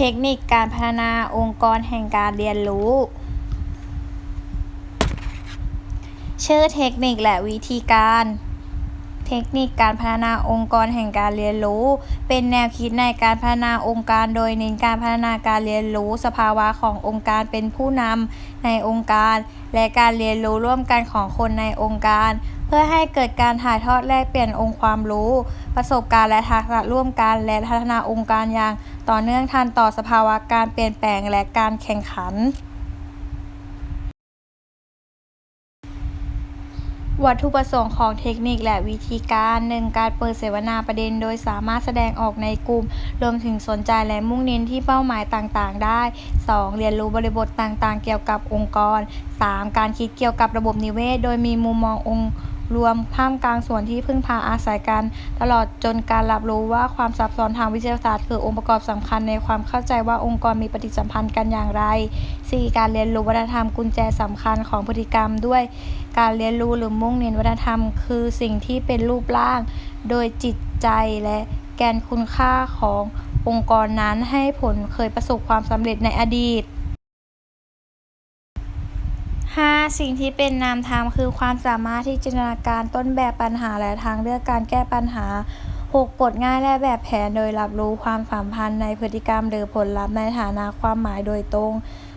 เทคนิคการพัฒนาองค์กรแห่งการเรียนรู้ ชื่อเทคนิคและวิธีการ เทคนิคการพัฒนาองค์กรแห่งการเรียนรู้ เป็นแนวคิดในการพัฒนาองค์การโดยเน้นการพัฒนาการเรียนรู้ สภาวะขององค์การเป็นผู้นำในองค์การ และการเรียนรู้ร่วมกันของคนในองค์การเพื่อให้เกิดการถ่ายทอดแลกเปลี่ยนองค์ความรู้ ประสบการณ์และทักษะร่วมกัน และพัฒนาองค์การอย่าง ต่อเนื่องทันต่อสภาวะการเปลี่ยนแปลงและการแข่งขัน วัตถุประสงค์ของเทคนิคและวิธีการ 1. การเปิดเสวนาประเด็น โดยสามารถแสดงออกในกลุ่ม รวมถึงสนใจและมุ่งเน้นที่เป้าหมายต่างๆ ได้ 2. เรียนรู้บริบทต่างๆ เกี่ยวกับองค์กร 3. การคิดเกี่ยวกับระบบนิเวศ โดยมีมุมมององค์ รวมท่ามกลางส่วนที่พึ่งพาอาศัยกัน ตลอดจนการรับรู้ว่าความซับซ้อนทางวิทยาศาสตร์ คือองค์ประกอบสำคัญในความเข้าใจว่าองค์กรมีปฏิสัมพันธ์กันอย่างไร 4. การเรียนรู้วัฒนธรรมกุญแจสำคัญของพฤติกรรมด้วย การเรียนรู้หรือมุ่งเน้นวัฒนธรรม คือสิ่งที่เป็นรูปร่าง โดยจิตใจและแกนคุณค่าขององค์กรนั้นให้ผลเคยประสบความสำเร็จในอดีต 5. สิ่งที่เป็นนามธรรมคือความสามารถที่จินตนาการต้นแบบปัญหาและทางเลือกการแก้ปัญหา 6. กฎง่ายและแบบแผนโดยรับรู้ความสัมพันธ์ในพฤติกรรม หรือผลลัพธ์ในฐานะความหมายโดยตรง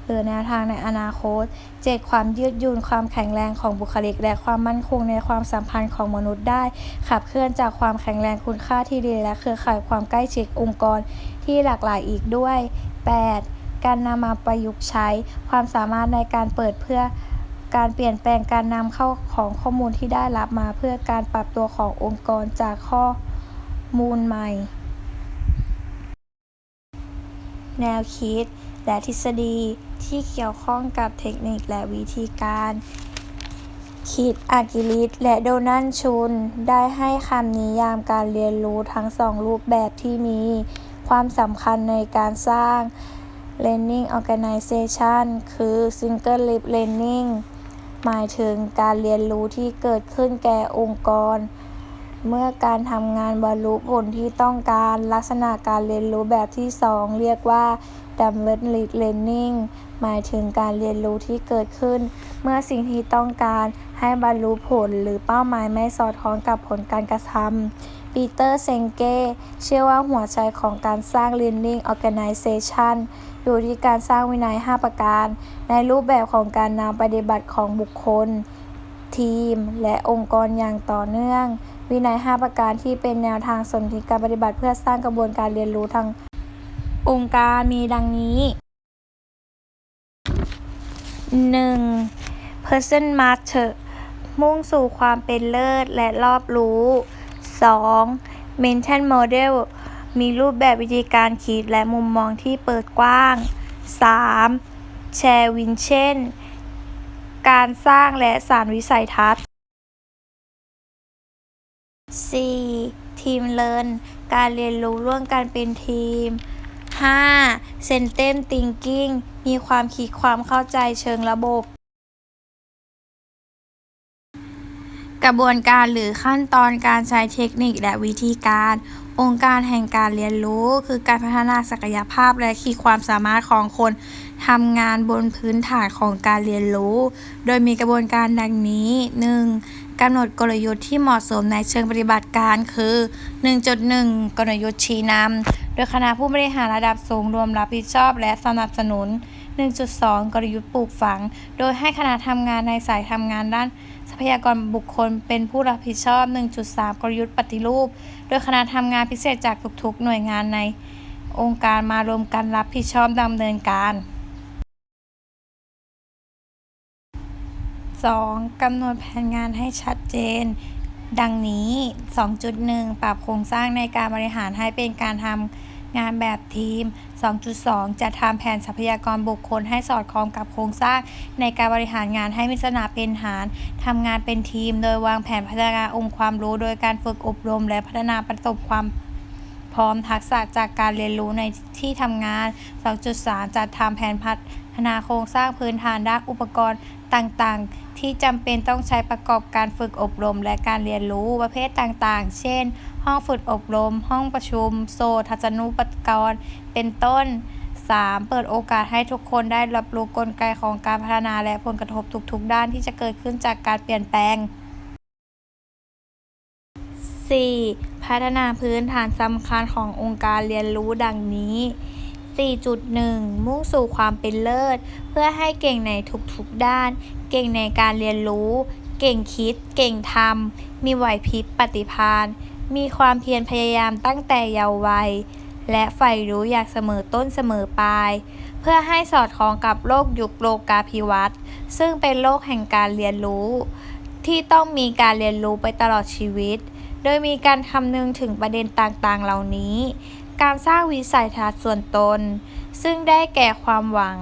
หรือแนวทางในอนาคต 7. ความยืดหยุ่นความแข็งแรงของบุคลิก และความมั่นคงในความสัมพันธ์ของมนุษย์ได้ ขับเคลื่อนจากความแข็งแรงคุณค่าที่ดี และเครือข่ายความใกล้ชิดองค์กรที่หลากหลายอีกด้วย 8. การนำมาประยุกต์ใช้ความสามารถในการเปิดเพื่อ การเปลี่ยนแปลงการนำเข้าของข้อมูลที่ได้รับมาเพื่อการปรับตัวขององค์กรจากข้อมูลใหม่ แนวคิด และทฤษฎีที่เกี่ยวข้องกับเทคนิคและวิธีการคิดอากิลิสและโดนัลด์ชุน ได้ให้คำนิยามการเรียนรู้ทั้งสองรูปแบบที่มีความสำคัญในการสร้าง Learning Organization คือ Single Lip Learning หมายถึงการเรียนรู้ที่เกิดขึ้นแก่องค์กร เมื่อการทำงานบรรลุผลที่ต้องการลักษณะการเรียนรู้แบบที่ 2 เรียกว่า Double Lip Learning หมายถึงการเรียนรู้ที่เกิดขึ้น เมื่อสิ่งที่ต้องการให้บรรลุผลหรือเป้าหมายไม่สอดคล้องกับผลการกระทำ ปีเตอร์เซงเก้เชื่อว่าหัวใจของการสร้าง Learning Organization อยู่ที่การสร้างวินัย 5 ประการ ในรูปแบบของการนำปฏิบัติของบุคคล ทีม และองค์กรอย่างต่อเนื่อง วินัย 5 ประการที่เป็นแนวทางสนธิการปฏิบัติเพื่อสร้างกระบวนการเรียนรู้ทางองค์การมีดังนี้ 1. Person Master มุ่งสู่ความเป็นเลิศและรอบรู้ 2. Mental Model มีรูปแบบวิธีการคิดและมุมมองที่เปิดกว้าง 3. แชร์วินเช่น การสร้างและสารวิสัยทัศน์ 4. ทีมเลิร์นการเรียนรู้ร่วมกันเป็นทีม 5. เซนเต็มติงกิ้งมีความคิดความเข้าใจเชิงระบบ ระบวนการหรือขั้นตอนการใช้เทคนิคและวิธีการ องค์การแห่งการเรียนรู้ คือการพัฒนาศักยภาพและขีดความสามารถของคนทำงานบนพื้นฐานของการเรียนรู้ โดยมีกระบวนการดังนี้ 1. กำหนดกลยุทธ์ที่เหมาะสมในเชิงปฏิบัติการคือ 1.1 กลยุทธ์ชี้นำโดยคณะผู้บริหารระดับสูงรวมรับผิดชอบและสนับสนุน 1.2 กลยุทธ์ปลูกฝัง โดยให้คณะทำงานในสายทำงานด้านทรัพยากรบุคคลเป็นผู้รับผิดชอบ 1.3 กลยุทธ์ปฏิรูป โดยคณะทำงานพิเศษจากทุกๆ หน่วยงานในองค์การมารวมกันรับผิดชอบดำเนินการ 2. กำหนดแผนงานให้ชัดเจน ดังนี้ 2.1 ปรับโครงสร้างในการบริหารให้เป็นการทำ งานแบบทีม 2.2 จะทำแผนทรัพยากรบุคคลให้สอดคล้องกับโครงสร้าง ในการบริหารงานให้มีลักษณะเป็นฐานทำงานเป็นทีม โดยวางแผนพัฒนาองค์ความรู้ โดยการฝึกอบรม และพัฒนาประสบความพร้อมทักษะจากการเรียนรู้ในที่ทำงาน 2.3 จัดทำแผนพัฒ นาโครงสร้างพื้นฐานด้านอุปกรณ์ต่างๆ ที่จำเป็นต้องใช้ประกอบการฝึกอบรมและการเรียนรู้ประเภทต่างๆ เช่น ห้องฝึกอบรม ห้องประชุม โซทัศนุปกรณ์ เป็นต้น 3. เปิดโอกาสให้ทุกคนได้รับรู้กลไกของการพัฒนาและผลกระทบทุกๆ ด้านที่จะเกิดขึ้นจากการเปลี่ยนแปลง 4. พัฒนาพื้นฐานสำคัญขององค์การเรียนรู้ดังนี้ 4.1 มุ่งสู่ความเป็นเลิศ เพื่อให้เก่งในทุกๆด้าน เก่งในการเรียนรู้ เก่งคิด เก่งทำ มีไหวพริบปฏิภาณ มีความเพียรพยายามตั้งแต่เยาว์วัย และใฝ่รู้อยากเสมอต้นเสมอปลาย เพื่อให้สอดคล้องกับโลกยุคโลกาภิวัตน์ซึ่งเป็นโลกแห่งการเรียนรู้ ที่ต้องมีการเรียนรู้ไปตลอดชีวิต โดยมีการคำนึงถึงประเด็นต่างๆ เหล่านี้ การสร้างวิสัยทัศน์ส่วนตน ซึ่งได้แก่ความหวัง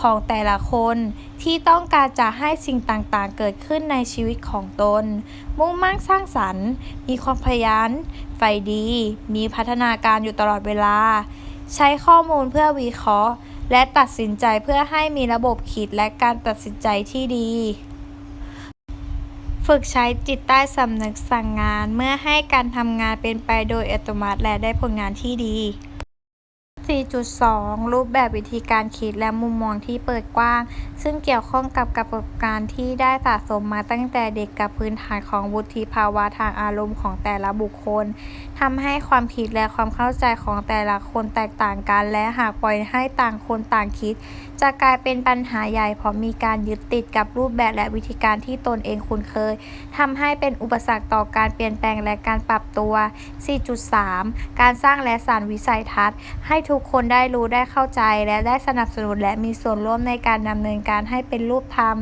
ของแต่ละคนที่ต้องการจะให้สิ่งต่างๆ เกิดขึ้นในชีวิตของตน มุ่งมั่นสร้างสรรค์ มีความพยันใฝ่ดี มีพัฒนาการอยู่ตลอดเวลา ใช้ข้อมูลเพื่อวิเคราะห์ และตัดสินใจเพื่อให้มีระบบคิดและการตัดสินใจที่ดี ฝึกใช้จิตใต้สำนึกสั่งงาน เมื่อให้การทำงานเป็นไปโดยอัตโนมัติและได้ผลงานที่ดี 4.2 รูปแบบวิธีการคิดและมุมมองที่เปิดกว้าง ซึ่งเกี่ยวข้องกับประสบการณ์ที่ได้สะสมมาตั้งแต่เด็กกับพื้นฐานของวุฒิภาวะทางอารมณ์ของแต่ละบุคคลทำให้ความคิดและความเข้าใจของแต่ละคนแตกต่างกัน และหากปล่อยให้ต่างคนต่างคิด จะกลายเป็นปัญหาใหญ่เพราะมีการยึดติดกับรูปแบบและวิธีการที่ตนเองคุ้นเคยทำให้เป็นอุปสรรคต่อการเปลี่ยนแปลงและการปรับตัว 4.3 การสร้างและสานวิสัยทัศน์ให้ทุกุกคนได้รู้ได้เข้าใจและได้สนับสนุนและมีส่วนร่วมในการดำเนินการให้เป็นรูปธรรม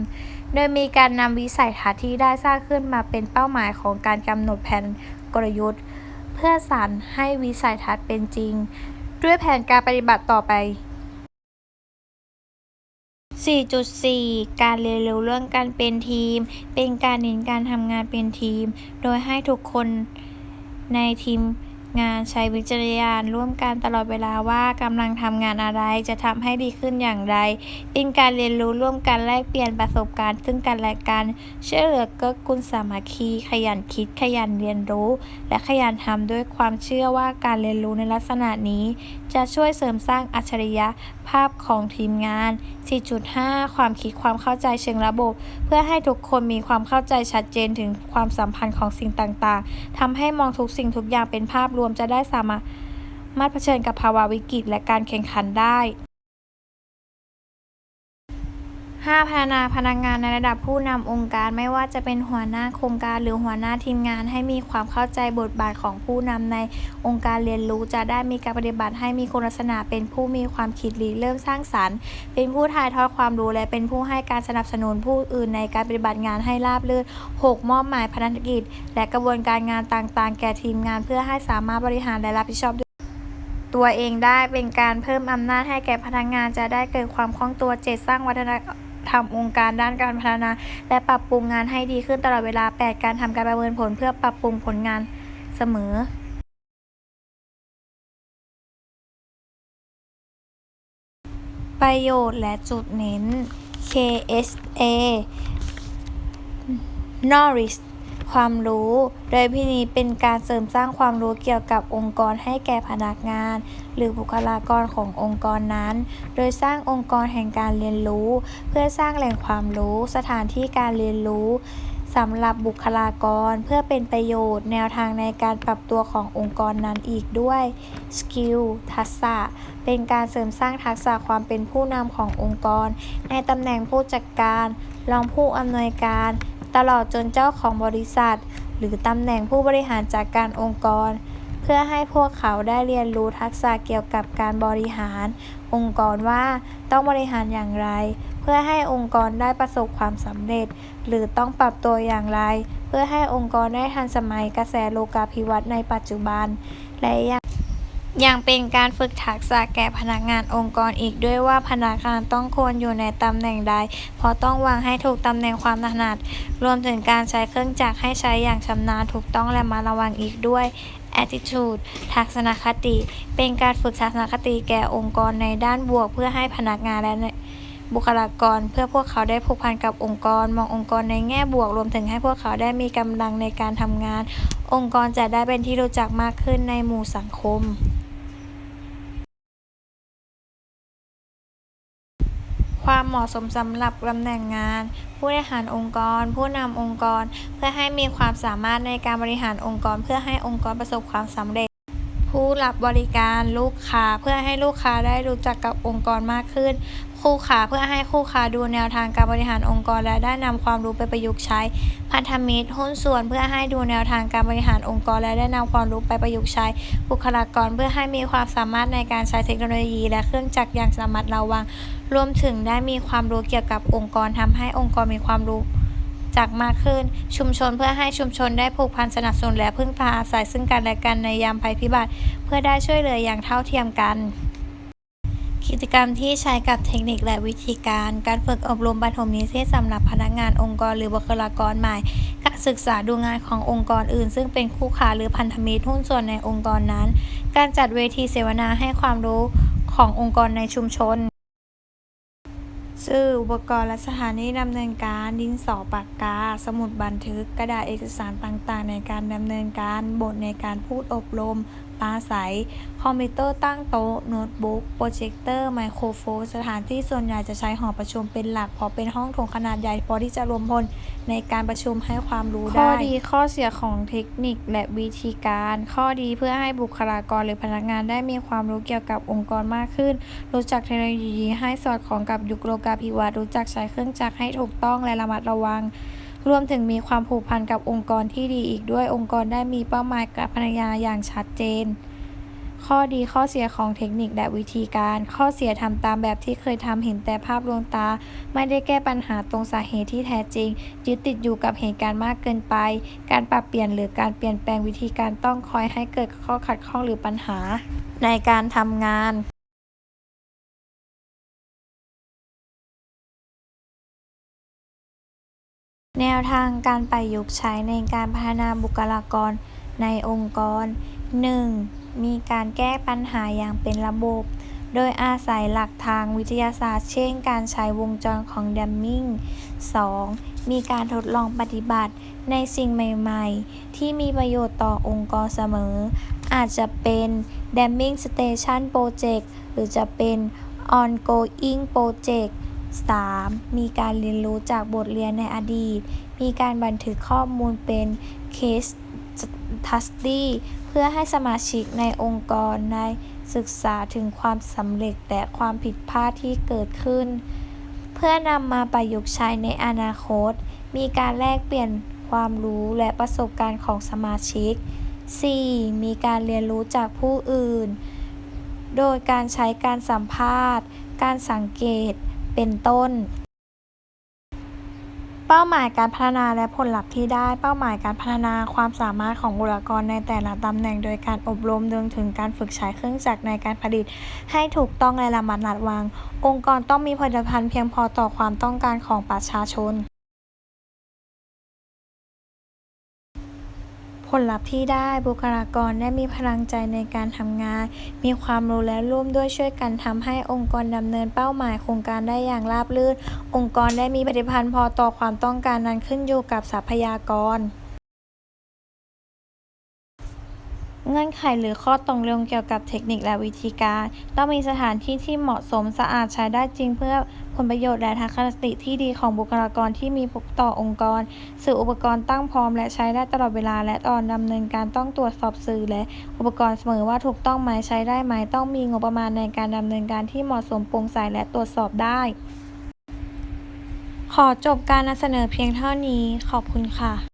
โดยมีการนำวิสัยทัศน์ที่ได้สร้างขึ้นมาเป็นเป้าหมายของการกำหนดแผนกลยุทธ์ เพื่อสานให้วิสัยทัศน์เป็นจริง ด้วยแผนการปฏิบัติต่อไป 4.4 การเรียนรู้เรื่องการเป็นทีม เป็นการเน้นการทำงานเป็นทีม โดยให้ทุกคนในทีม งานใช้วิจารณญาณร่วมกันตลอดเวลาว่ากำลังทำงานอะไรจะทำให้ดีขึ้นอย่างไรเป็นการเรียนรู้ร่วมกันแลกเปลี่ยนประสบการณ์ ซึ่งกันและกันช่วยเหลือเกื้อกูลสามัคคี ขยันคิดขยันเรียนรู้ และขยันทำด้วยความเชื่อว่าการเรียนรู้ในลักษณะนี้ จะช่วยเสริมสร้างอัจฉริยะภาพของทีมงาน 4.5 ความคิดความเข้าใจเชิงระบบ เพื่อให้ทุกคนมีความเข้าใจชัดเจนถึงความสัมพันธ์ของสิ่งต่างๆทำให้มองทุกสิ่งทุกอย่างเป็นภาพรวมจะได้สามารถมาเผชิญกับภาวะวิกฤตและการแข่งขันได้ 5. พัฒนาพนักงานในระดับผู้นำองค์การไม่ว่าจะเป็นหัวหน้าโครงการหรือหัวหน้าทีมงาน ให้มีความเข้าใจบทบาทของผู้นำในองค์การเรียนรู้ จะได้มีการปฏิบัติให้มีคุณลักษณะเป็นผู้มีความคิดริเริ่มสร้างสรรค์ เป็นผู้ถ่ายทอดความรู้และเป็นผู้ให้การสนับสนุนผู้อื่นในการปฏิบัติงานให้ราบรื่น 6. มอบหมายภารกิจ และกระบวนการงานต่างๆ แก่ทีมงาน เพื่อให้สามารถบริหารและรับผิดชอบตัวเองได้เป็นการเพิ่มอำนาจให้แก่พนักงานจะได้เกิดความคล่องตัว7สร้างวัฒน ทำองค์การด้านการพัฒนา และปรับปรุงงานให้ดีขึ้นตลอดเวลา 8 การทำการประเมินผลเพื่อปรับปรุงผลงานเสมอประโยชน์และจุดเน้น KSA norris ความรู้ โดยพิธีเป็นการเสริมสร้างความรู้เกี่ยวกับองค์กรให้แก่พนักงาน หรือบุคลากรขององค์กรนั้น โดยสร้างองค์กรแห่งการเรียนรู้ เพื่อสร้างแหล่งความรู้ สถานที่การเรียนรู้สำหรับบุคลากรเพื่อเป็นประโยชน์แนวทางในการปรับตัวขององค์กรนั้นอีกด้วย สกิล ทักษะ เป็นการเสริมสร้างทักษะความเป็นผู้นำขององค์กร ในตำแหน่งผู้จัดการ รองผู้อำนวยการ ตลอดจนเจ้าของบริษัท หรือตำแหน่งผู้บริหารจัดการองค์กร เพื่อให้พวกเขาได้เรียนรู้ทักษะเกี่ยวกับการบริหาร องค์กรว่าต้องบริหารอย่างไร เพื่อให้องค์กรได้ประสบความสำเร็จ หรือต้องปรับตัวอย่างไร เพื่อให้องค์กรได้ทันสมัยกระแสโลกาภิวัตน์ในปัจจุบันและยัง ยังเป็นการฝึกทักษะแก่พนักงานองค์กรอีกด้วยว่าพนักงานต้องควรอยู่ในตำแหน่งใด เพราะต้องวางให้ถูกตำแหน่งความถนัด รวมถึงการใช้เครื่องจักรให้ใช้อย่างชำนาญถูกต้องและมาระวังอีกด้วย attitude ทัศนคติ เป็นการฝึกทัศนคติแก่องค์กรในด้านบวก เพื่อให้พนักงานและบุคลากร เพื่อพวกเขาได้ผูกพันกับองค์กร มององค์กรในแง่บวก รวมถึงให้พวกเขาได้มีกำลังในการทำงาน องค์กรจะได้เป็นที่รู้จักมากขึ้นในหมู่สังคม ความเหมาะสมสำหรับตำแหน่งงาน ผู้บริหารองค์กร ผู้นำองค์กร เพื่อให้มีความสามารถในการบริหารองค์กร เพื่อให้องค์กรประสบความสำเร็จ ผู้รับบริการลูกค้าเพื่อให้ลูกค้าได้รู้จักกับองค์กรมากขึ้น คู่ค้าเพื่อให้คู่ค้าดูแนวทางการบริหารองค์กร และได้นำความรู้ไปประยุกต์ใช้ พันธมิตรหุ้นส่วนเพื่อให้ดูแนวทางการบริหารองค์กร และได้นำความรู้ไปประยุกต์ใช้ บุคลากรเพื่อให้มีความสามารถในการใช้เทคโนโลยี และเครื่องจักรอย่างระมัดระวัง รวมถึงได้มีความรู้เกี่ยวกับองค์กรทำให้องค์กรมีความรู้จักมากขึ้น ชุมชนเพื่อให้ชุมชนได้ผูกพันสนับสนุนและพึ่งพาอาศัยซึ่งกันและกันในยามภัยพิบัติ เพื่อได้ช่วยเหลืออย่างเท่าเทียมกัน กิจกรรมที่ใช้กับเทคนิคและวิธีการ การฝึกอบรมปฐมนิเทศสำหรับพนักงานองค์กรหรือบุคลากรใหม่การศึกษาดูงานขององค์กรอื่น ซึ่งเป็นคู่ค้าหรือพันธมิตรหุ้นส่วนในองค์กรนั้น การจัดเวทีเสวนาให้ความรู้ขององค์กรในชุมชนสื่ออุปกรณ์และสถานีดำเนินการดินสอปากกา สมุดบันทึก กระดาษเอกสารต่างๆ ในการดำเนินการบทในการพูดอบรม ปราศัยคอมพิวเตอร์ตั้งโต๊ะ โน้ตบุ๊ก โปรเจคเตอร์ ไมโครโฟน สถานที่ส่วนใหญ่จะใช้หอประชุมเป็นหลัก เพราะเป็นห้องโถงขนาดใหญ่พอที่จะรวมพลในการประชุมให้ความรู้ได้ ข้อดีข้อเสียของเทคนิคและวิธีการ ข้อดีเพื่อให้บุคลากรหรือพนักงานได้มีความรู้เกี่ยวกับองค์กรมากขึ้น รู้จักเทคโนโลยีให้สอดคล้องกับยุคโลกาภิวัตน์รู้จักใช้เครื่องจักรให้ถูกต้องและระมัดระวัง รวมถึงมีความผูกพันกับองค์กรที่ดีอีกด้วยองค์กรได้มีเป้าหมายกับพนักงานอย่างชัดเจน ข้อดีข้อเสียของเทคนิคและวิธีการ ข้อเสียทำตามแบบที่เคยทำเห็นแต่ภาพลวงตา ไม่ได้แก้ปัญหาตรงสาเหตุที่แท้จริง ยึดติดอยู่กับเหตุการณ์มากเกินไป การปรับเปลี่ยนหรือการเปลี่ยนแปลงวิธีการต้องคอยให้เกิดข้อขัดข้องหรือปัญหา ในการทำงาน แนวทางการประยุกต์ใช้ในการพัฒนาบุคลากรในองค์กร 1. มีการแก้ปัญหาอย่างเป็นระบบ โดยอาศัยหลักทางวิทยาศาสตร์ เช่น การใช้วงจรของดัมมิง 2. มีการทดลองปฏิบัติในสิ่งใหม่ๆ ที่มีประโยชน์ต่อองค์กรเสมอ อาจจะเป็น Damming Station Project หรือจะเป็น Ongoing Project 3. มีการเรียนรู้จากบทเรียนในอดีต มีการบันทึกข้อมูลเป็น Case Study เพื่อให้สมาชิกในองค์กรได้ศึกษาถึงความสำเร็จและความผิดพลาดที่เกิดขึ้น เพื่อนำมาประยุกต์ใช้ในอนาคต มีการแลกเปลี่ยนความรู้และประสบการณ์ของสมาชิก 4. มีการเรียนรู้จากผู้อื่น โดยการใช้การสัมภาษณ์ การสังเกต เป็นต้น เป้าหมายการพัฒนาและผลลัพธ์ที่ได้ เป้าหมายการพัฒนาความสามารถของบุคลากรในแต่ละตำแหน่งโดยการอบรมรวมถึงการฝึกใช้เครื่องจักรในการผลิต ให้ถูกต้องและระมัดระวัง องค์กรต้องมีผลิตภัณฑ์เพียงพอต่อความต้องการของประชาชน ลลัพธ์ที่ได้บุคลากรได้มีพลังใจในการทำงาน มีความรู้และร่วมด้วยช่วยกันทำให้องค์กรดำเนินเป้าหมายโครงการได้อย่างราบรื่น องค์กรได้มีผลิตภัณฑ์พอต่อความต้องการนั้นขึ้นอยู่กับทรัพยากร เงื่อนไขหรือข้อตกลงเกี่ยวกับเทคนิคและวิธีการ ต้องมีสถานที่ที่เหมาะสมสะอาดใช้ได้จริงเพื่อผลประโยชน์และทัศนคติที่ดีของบุคลากรที่มีต่อองค์กร สื่ออุปกรณ์ตั้งพร้อมและใช้ได้ตลอดเวลา และตอนดำเนินการต้องตรวจสอบสื่อและอุปกรณ์เสมอว่าถูกต้องไหมใช้ได้ไหมต้องมีงบประมาณในการดำเนินการที่เหมาะสมโปร่งใสและตรวจสอบได้ ขอจบการนำเสนอเพียงเท่านี้ ขอบคุณค่ะ